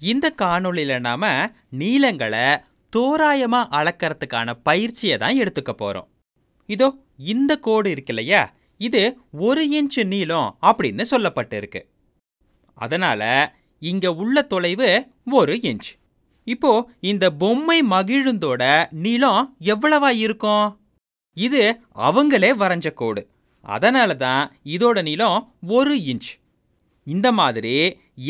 இந்த காணொளியில் நாம நீளங்களை தோராயமா அளக்கிறதுக்கான பயிற்சியை தான் எடுத்துக்க போறோம். இதோ இந்த கோடு இருக்கு இல்லையா? இது ஒரு இன்ச் நீளம் அப்படின்னு சொல்லப்பட்டிருக்கு. அதனால இங்க உள்ள தொலைவு ஒரு இன்ச். இப்போ இந்த பொம்மை மகிழுந்தோட நீளம் எவ்வளவா இருக்கும்? இது அவங்களே வரைஞ்ச கோடு. அதனால தான் இதோட நீளம் ஒரு இன்ச். இந்த மாதிரி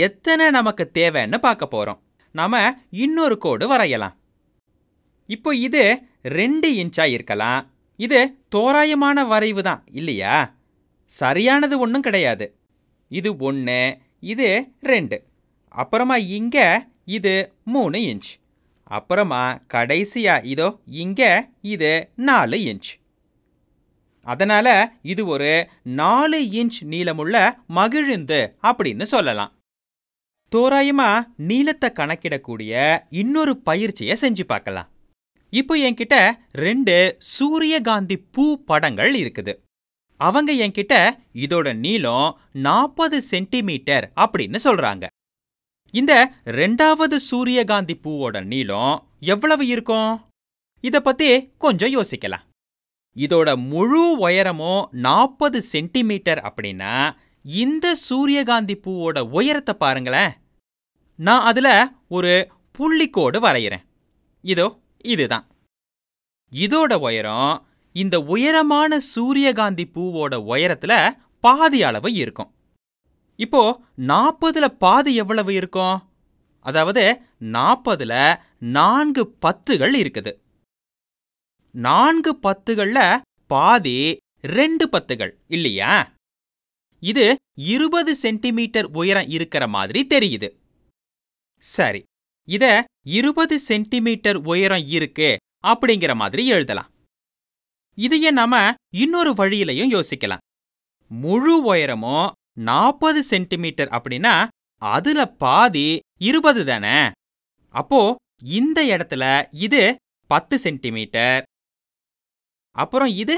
எத்தனை நமக்கு தேவைன்னு பார்க்க போகிறோம் நாம் இன்னொரு கோடு வரையலாம். இப்போ இது ரெண்டு இன்ச்சாக இருக்கலாம். இது தோராயமான வரைவு தான் இல்லையா? சரியானது ஒன்றும் கிடையாது. இது ஒன்று இது ரெண்டு. அப்புறமா இங்கே இது மூணு இன்ச். அப்புறமா கடைசியாக இதோ இங்கே இது நாலு இன்ச். அதனால இது ஒரு நாலு இன்ச் நீளமுள்ள மகிழுந்து அப்படின்னு சொல்லலாம். தோராயமா நீளத்தை கணக்கிடக்கூடிய இன்னொரு பயிற்சியை செஞ்சு பார்க்கலாம். இப்போ என்கிட்ட ரெண்டு சூரியகாந்தி பூ படங்கள் இருக்குது. அவங்க என்கிட்ட இதோட நீளம் நாற்பது சென்டிமீட்டர் அப்படின்னு சொல்றாங்க. இந்த ரெண்டாவது சூரியகாந்தி பூவோட நீளம் எவ்வளவு இருக்கும்? இத பத்தி கொஞ்சம் யோசிக்கலாம். இதோட முழு உயரமும் நாற்பது சென்டிமீட்டர் அப்படின்னா இந்த சூரியகாந்தி பூவோட உயரத்தை பாருங்களேன். நான் அதுல ஒரு புள்ளிக்கோடு வரைகிறேன் இதோ இதுதான். இதோட உயரம் இந்த உயரமான சூரியகாந்தி பூவோட உயரத்துல பாதி அளவு இருக்கும். இப்போ நாற்பதுல பாதி எவ்வளவு இருக்கும்? அதாவது நாற்பதுல நான்கு பத்துகள் இருக்குது. நான்கு பத்துகள்ல பாதி ரெண்டு பத்துகள் இல்லையா? இது இருபது சென்டிமீட்டர் உயரம் இருக்கிற மாதிரி தெரியுது. சரி இத இருபது சென்டிமீட்டர் உயரம் இருக்கு அப்படிங்கிற மாதிரி எழுதலாம். இதையே நாம இன்னொரு வழியிலையும் யோசிக்கலாம். முழு உயரமும் நாற்பது சென்டிமீட்டர் அப்படின்னா அதுல பாதி இருபது தானே? அப்போ இந்த இடத்துல இது பத்து சென்டிமீட்டர் அப்புறம் இது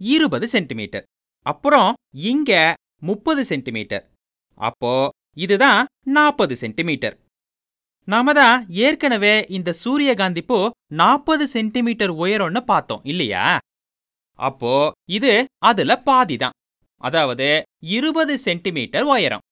இருபது சென்டிமீட்டர். அப்புறம் இங்க முப்பது சென்டிமீட்டர். அப்போ இதுதான் நாற்பது சென்டிமீட்டர். நாம தான் ஏற்கனவே இந்த சூரியகாந்தி பூ நாற்பது சென்டிமீட்டர் உயரம்னு பார்த்தோம் இல்லையா? அப்போ இது அதுல பாதி தான். அதாவது இருபது சென்டிமீட்டர் உயரம்.